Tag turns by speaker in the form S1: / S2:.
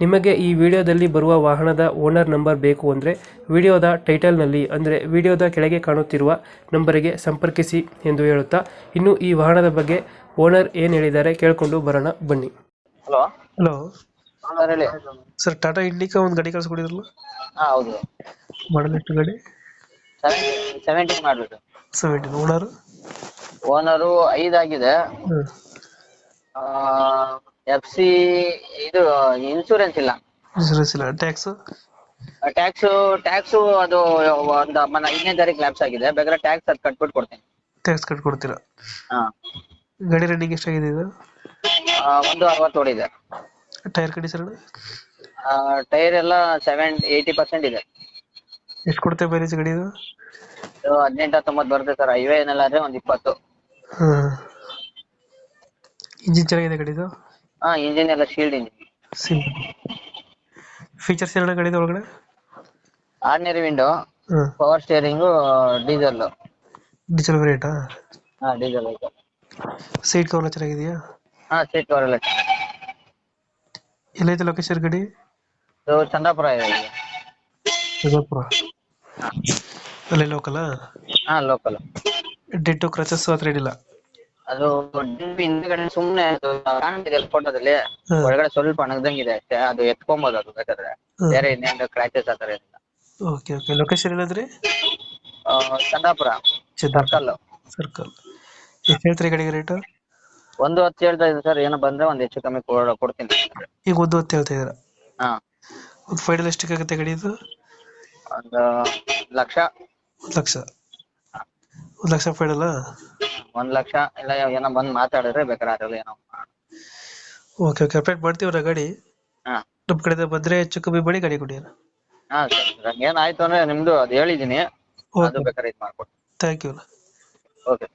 S1: ನಿಮಗೆ ಈ ವಿಡಿಯೋದಲ್ಲಿ ಬರುವ ವಾಹನದ ಓನರ್ ನಂಬರ್ ಬೇಕು ಅಂದರೆ ವಿಡಿಯೋದ ಟೈಟಲ್ನಲ್ಲಿ ಅಂದರೆ ವಿಡಿಯೋದ ಕೆಳಗೆ ಕಾಣುತ್ತಿರುವ ನಂಬರಿಗೆ ಸಂಪರ್ಕಿಸಿ ಎಂದು ಹೇಳುತ್ತಾ ಇನ್ನು ಈ ವಾಹನದ ಬಗ್ಗೆ ಓನರ್ ಏನು ಹೇಳಿದ್ದಾರೆ ಕೇಳಿಕೊಂಡು ಬರೋಣ ಬನ್ನಿ.
S2: ಹಲೋ.
S1: ಹಲೋ.
S2: ಸರ್ ಹೇಳಿ.
S1: ಸರ್ ಟಾಟಾ ಇಂಡಿಕಾ ಒಂದು ಗಾಡಿ ಕಳಿಸ್ಕೊಡಿದ್ರಲ್ಲ?
S2: ಹಾ ಹೌದು.
S1: ಮಾಡಲ್ ಎಷ್ಟು ಗಾಡಿ?
S2: ಸೆವೆಂಟೀನ್ ಮಾಡ್ಬಿಟ್ಟು
S1: ಸೆವೆಂಟೀನ್ ಓನರ್?
S2: ಓನರು ಐದಾಗಿದೆ ಎಫ್ ಸಿ ಇದು ಇನ್ಶೂರೆನ್ಸ್ ಇಲ್ಲ.
S1: ಇನ್ಸೂರೆನ್ಸ್ ಇಲ್ಲ. ಟ್ಯಾಕ್ಸ್
S2: ಟ್ಯಾಕ್ಸ್ ಟ್ಯಾಕ್ಸ್ ಅದು ಒಂದು ಮನ ಐದನೇ ತಾರೀಕು ಲ್ಯಾಪ್ಸ್ ಆಗಿದೆ. ಬೇಕಾದ್ರೆ ಟ್ಯಾಕ್ಸ್ ಅದು ಕಟ್ಬಿಟ್ಟು ಕೊಡ್ತೀನಿ.
S1: ಟ್ಯಾಕ್ಸ್ ಕಟ್ ಕೊಡ್ತೀರಾ
S2: ಹಾ.
S1: ಗಾಡಿ ರನ್ನಿಂಗ್ ಎಷ್ಟಾಗಿದೆ ಇದು?
S2: ಆ, ಒಂದು ಅರವತ್ತು ಓಡಿದೆ.
S1: ಟೈರ್ ಕಂಡೀಷನ್
S2: ಟೈರ್ ಎಲ್ಲ ಸೆವೆನ್ ಏಯ್ಟಿ ಪರ್ಸೆಂಟ್ ಇದೆ.
S1: ಎಷ್ಟು ಕೊಡ್ತೇವೆ ಮೈಲೇಜ್ ಗಾಡಿ ಇದು?
S2: ಇದು ಹದಿನೆಂಟು ಹತ್ತೊಂಬತ್ತು ಬರುತ್ತೆ ಸರ್. ಹೈವೇ ಏನಲ್ಲ ಆದ್ರೆ ಒಂದು ಇಪ್ಪತ್ತು.
S1: ಹಾಂ. ಇಂಜಿನ್ ಚೆನ್ನಾಗಿದೆ ಗಾಡಿದು
S2: ಹಾ ಇಂಜಿನ್ ಎಲ್ಲ ಶೀಲ್ಡ್ ಇಂಜಿನ್
S1: ಸಿಂಪಲ್ ಫೀಚರ್ಸ್ ಏನಾರ ಗಾಡಿದ ಒಳಗಡೆ?
S2: ಆರ್ಡಿನರಿ ವಿಂಡೋ
S1: ಹಾಂ.
S2: ಪವರ್ ಸ್ಟೇರಿಂಗು ಡೀಸೆಲ್
S1: ಡೀಸೆಲ್ ಆ?
S2: ಹಾ ಡೀಸೆಲ್ ಐತೆ.
S1: ಸೀಟ್ ಕವರ್ ಚೆನ್ನಾಗಿದೆಯಾ?
S2: ಹಾ ಸೀಟ್ ಕವರ್ ಎಲ್ಲ ಚೆನ್ನಾಗಿದೆ.
S1: ಎಲ್ಲೈತೆ ಲೊಕೇಶನ್ ಗಡಿ
S2: ಇದು ಚಂದಾಪುರ ಇದೆ. ಚಂದಾಪುರ.
S1: ಬಿಜಾಪುರ ಅಲ್ಲೇ ಲೋಕಲ
S2: ಹಾ ಲೋಕಲ್
S1: ಡೆಂಟು ಕ್ರಚಸ್ ಹತ್ರ ಏನಿಲ್ಲ?
S2: ಅದು ಹಿಂದ್ಗಡೆ ಸುಮ್ನೆ ಅದು ಕಾಣ್ತಿದೆ ಫೋಟೋದಲ್ಲಿ. ಒಳಗಡೆ ಸ್ವಲ್ಪ ಅಣಗ್ದಂಗಿದೆ ಅಷ್ಟೇ ಅದು ಎತ್ಕೊಂಬೋದು ಅದು ಬೇಕಾದ್ರೆ. ಬೇರೆ ಇನ್ನೇನು ಕ್ರ್ಯಾಚಸ್ ಆತರ ಏನಿಲ್ಲ.
S1: ಓಕೆ ಓಕೆ ಲೊಕೇಶನ್ ಏನಂದ್ರೆ
S2: ಆ, ಚಂದಾಪುರ. ಸರ್ಕಲ್
S1: ಸರ್ಕಲ್ ಎಷ್ಟು ಹೇಳ್ತೀರಿ ಗಾಡಿಗೆ ರೇಟು
S2: ಒಂದು ಹತ್ತು ಹೇಳ್ತಾ ಇದೆ ಸರ್ ಏನೋ ಬಂದ್ರೆ ಒಂದ್ ಹೆಚ್ಚು ಕಮ್ಮಿ ಕೊಡ- ಕೊಡ್ತೀನಿ
S1: ಈಗ ಒಂದು ಹೊತ್ತು ಹೇಳ್ತಾ ಇದ್ದೀರಾ?
S2: ಹಾ.
S1: ಒಂದು ಫೈನಲ್ ಎಷ್ಟಕ್ಕೆ ಆಗುತ್ತೆ ಗಾಡಿ ಇದು?
S2: ಒಂದು ಲಕ್ಷ.
S1: ಒಂದು ಲಕ್ಷ. ಒಂದು ಲಕ್ಷ ಫೈಡಲ್ಲ
S2: ಒಂದ್ ಲಕ್ಷ ಇಲ್ಲ ಏನೋ ಬಂದ್ ಮಾತಾಡಿದ್ರೆ ಬೇಕಾದ್ರೆ ಅದ್ರಲ್ಲಿ ಏನೋ.
S1: ಓಕೆ ಓಕೆ ಅಪ್ಡೇಟ್ ಮಾಡ್ತೀವಿ ಗಾಡಿ?
S2: ಹಾ.
S1: ನಮ್ಮ ಕಡೆಯಿಂದ ಬಂದರೆ ಹೆಚ್ಚು ಕಮ್ಮಿ ಮಾಡಿ ಗಾಡಿ ಕೊಡಿ
S2: ಹಾ ಸರಿ. ಏನಾಯ್ತು ಅಂದ್ರೆ ನಿಮ್ದು ಅದು ಹೇಳಿದೀನಿ. ಅದು ಬೇಕಾದ್ರೆ ಇದು ಮಾಡ್ಕೊಡ್ತೀನಿ
S1: ಥ್ಯಾಂಕ್ ಯು
S2: ಓಕೆ